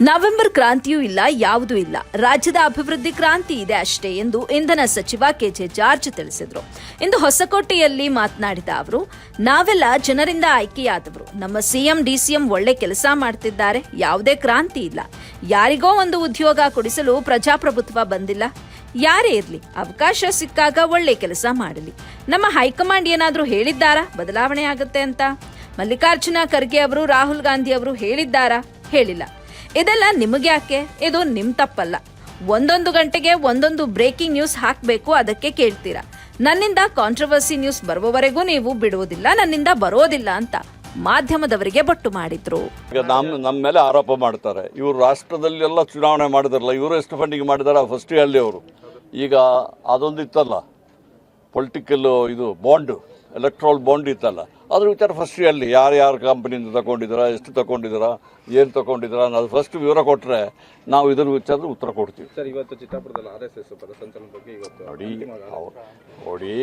November ಕ್ರಾಂತಿಯೂ ಇಲ್ಲ, ಯಾವುದೂ ಇಲ್ಲ. ರಾಜ್ಯದ ಅಭಿವೃದ್ಧಿ ಕ್ರಾಂತಿ ಇದೆ ಅಷ್ಟೇ ಎಂದು ಇಂಧನ ಸಚಿವ ಕೆಜೆ ಜಾರ್ಜ್ ತಿಳಿಸಿದರು. ಇಂದು ಹೊಸಕೋಟೆಯಲ್ಲಿ ಮಾತನಾಡಿದ ಅವರು, ನಾವೆಲ್ಲ ಜನರಿಂದ ಆಯ್ಕೆಯಾದವರು. ನಮ್ಮ ಸಿಎಂ, ಡಿಸಿಎಂ ಒಳ್ಳೆ ಕೆಲಸ ಮಾಡ್ತಿದ್ದಾರೆ, ಯಾವುದೇ ಕ್ರಾಂತಿ ಇಲ್ಲ. ಯಾರಿಗೋ ಒಂದು ಉದ್ಯೋಗ ಕೊಡಿಸಲು ಪ್ರಜಾಪ್ರಭುತ್ವ ಬಂದಿಲ್ಲ. ಯಾರೇ ಇರಲಿ, ಅವಕಾಶ ಸಿಕ್ಕಾಗ ಒಳ್ಳೆ ಕೆಲಸ ಮಾಡಲಿ. ನಮ್ಮ ಹೈಕಮಾಂಡ್ ಏನಾದರೂ ಹೇಳಿದ್ದಾರಾ? ಬದಲಾವಣೆ ಆಗುತ್ತೆ ಅಂತ. ಮಲ್ಲಿಕಾರ್ಜುನ ಖರ್ಗೆ ಅವರು, ರಾಹುಲ್ ಗಾಂಧಿ ಅವರು ಹೇಳಿದ್ದಾರಾ? ಹೇಳಿಲ್ಲ. ಇದೆಲ್ಲ ನಿಮಗ್ಯಾಕೆ ಇದು ನಿಮ್ ತಪ್ಪಲ್ಲ. ಒಂದೊಂದು ಗಂಟೆಗೆ ಒಂದೊಂದು ಬ್ರೇಕಿಂಗ್ ನ್ಯೂಸ್ ಹಾಕಬೇಕು ಅದಕ್ಕೆ ಕೇಳ್ತೀರಾ? ನನ್ನಿಂದ ಕಾಂಟ್ರವರ್ಸಿ ನ್ಯೂಸ್ ಬರುವವರೆಗೂ ನೀವು ಬಿಡುವುದಿಲ್ಲ, ನನ್ನಿಂದ ಬರೋದಿಲ್ಲ ಅಂತ ಮಾಧ್ಯಮದವರಿಗೆ ಬಟ್ಟು ಮಾಡಿದ್ರು. ಈಗ ನಮ್ಮ ನಮ್ಮ ಮೇಲೆ ಆರೋಪ ಮಾಡ್ತಾರೆ. ಇವರು ರಾಷ್ಟ್ರದಲ್ಲಿ ಎಲ್ಲ ಚುನಾವಣೆ ಮಾಡಿದಾರಲ್ಲ, ಇವರು ಎಷ್ಟು ಫಂಡಿಂಗ್ ಮಾಡಿದಾರ? ಫಸ್ಟ್ ಹೇಳಿ ಅವರು. ಈಗ ಅದೊಂದು ಇತ್ತಲ್ಲ ಪೊಲಿಟಿಕಲ್ ಇದು ಬಾಂಡು ಎಲೆಕ್ಟ್ರಾಲ್ ಬಾಂಡ್ ಇತ್ತಲ್ಲ. ಅದ್ರ ವಿಚಾರ ಫಸ್ಟ್ ಅಲ್ಲಿ ಯಾರು ಯಾರು ಕಂಪ್ನಿಯಿಂದ ತಗೊಂಡಿದ್ದೀರಾ ಎಷ್ಟು ತಗೊಂಡಿದ್ದೀರಾ ಏನು ತಗೊಂಡಿದ್ದೀರಾ ಅನ್ನೋದು ಫಸ್ಟ್ ವಿವರ ಕೊಟ್ಟರೆ ನಾವು ಇದನ್ನು ವಿಚಾರ ಉತ್ತರ ಕೊಡ್ತೀವಿ. ಸರ್ ಇವತ್ತು ಚಿತ್ತಾಪುರದಲ್ಲಿ ಆರ್ ಎಸ್ ಎಸ್ ಪಥಸಂಚಲನ ಬಗ್ಗೆ ಇವತ್ತು ನೋಡಿ ನೋಡಿ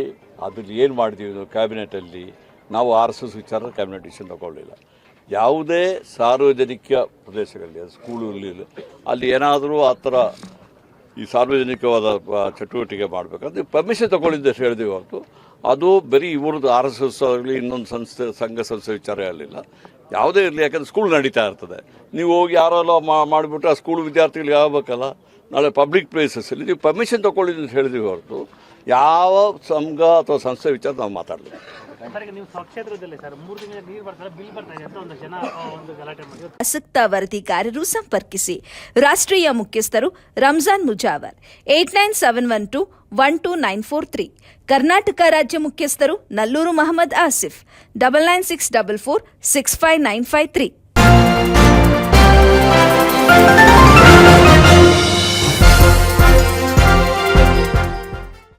ಅದ್ರಲ್ಲಿ ಏನು ಮಾಡ್ತೀವಿ ಇದು ಕ್ಯಾಬಿನೆಟಲ್ಲಿ ನಾವು ಆರ್ ಎಸ್ ಎಸ್ ವಿಚಾರ ಕ್ಯಾಬಿನೆಟ್ ಡಿಸಿಷನ್ ತಗೊಳ್ಳಿಲ್ಲ. ಯಾವುದೇ ಸಾರ್ವಜನಿಕ ಪ್ರದೇಶಗಳಲ್ಲಿ ಅದು ಸ್ಕೂಲಲ್ಲಿ ಅಲ್ಲಿ ಏನಾದರೂ ಆ ಥರ ಈ ಸಾರ್ವಜನಿಕವಾದ ಚಟುವಟಿಕೆ ಮಾಡಬೇಕಂದ್ರೆ ಪರ್ಮಿಷನ್ ತಗೊಳ್ಳಿದ್ದೆ ಅಂತ ಹೇಳಿದ್ವಿ ಹೊರತು ಅದು ಬರೀ ಇವ್ರದ್ದು ಆರ್ ಎಸ್ ಎಸ್ ಆಗಲಿ ಇನ್ನೊಂದು ಸಂಸ್ಥೆ ಸಂಘ ಸಂಸ್ಥೆ ವಿಚಾರ ಇರಲಿಲ್ಲ ಯಾವುದೇ ಇರಲಿ ಯಾಕಂದ್ರೆ ಸ್ಕೂಲ್ ನಡೀತಾ ಇರ್ತದೆ. ನೀವು ಹೋಗಿ ಯಾರೆಲ್ಲ ಮಾಡಿಬಿಟ್ಟು ಆ ಸ್ಕೂಲ್ ವಿದ್ಯಾರ್ಥಿಗಳಿಗೆ ಆಗಬೇಕಲ್ಲ ನಾಳೆ ಪಬ್ಲಿಕ್ ಪ್ಲೇಸಸ್ಸಲ್ಲಿ ನೀವು ಪರ್ಮಿಷನ್ ತೊಗೊಳ್ಳಿ ಅಂತ ಹೇಳಿದ್ವಿ ಹೊರತು ಯಾವ ಸಂಘ ಅಥವಾ ಸಂಸ್ಥೆ ವಿಚಾರ ನಾವು ಮಾತಾಡಲಿಲ್ಲ. ಸರ್ ಈಗ ನೀವು ಸ್ವಕ್ಷೇತ್ರದಲ್ಲಿ ಸರ್ ಮೂರು ತಿಂಗಳ ನೀರು ಬರ್ತಾರೆ ಬಿಲ್ ಬರ್ತಾ ಅಂತ ಒಂದು ಜನ ಒಂದು ಗಲಾಟೆ ಮಾಡಿ ಆಸಕ್ತ ವರದಿಗಾರರು ಸಂಪರ್ಕಿಸಿ. ರಾಷ್ಟ್ರೀಯ ಮುಖ್ಯಸ್ಥರು Ramzan Mujawar eight nine seven one two one two nine four three Karnataka ರಾಜ್ಯ ಮುಖ್ಯಸ್ಥರು Nalluru Mohammed Asif double nine six double four six five nine five three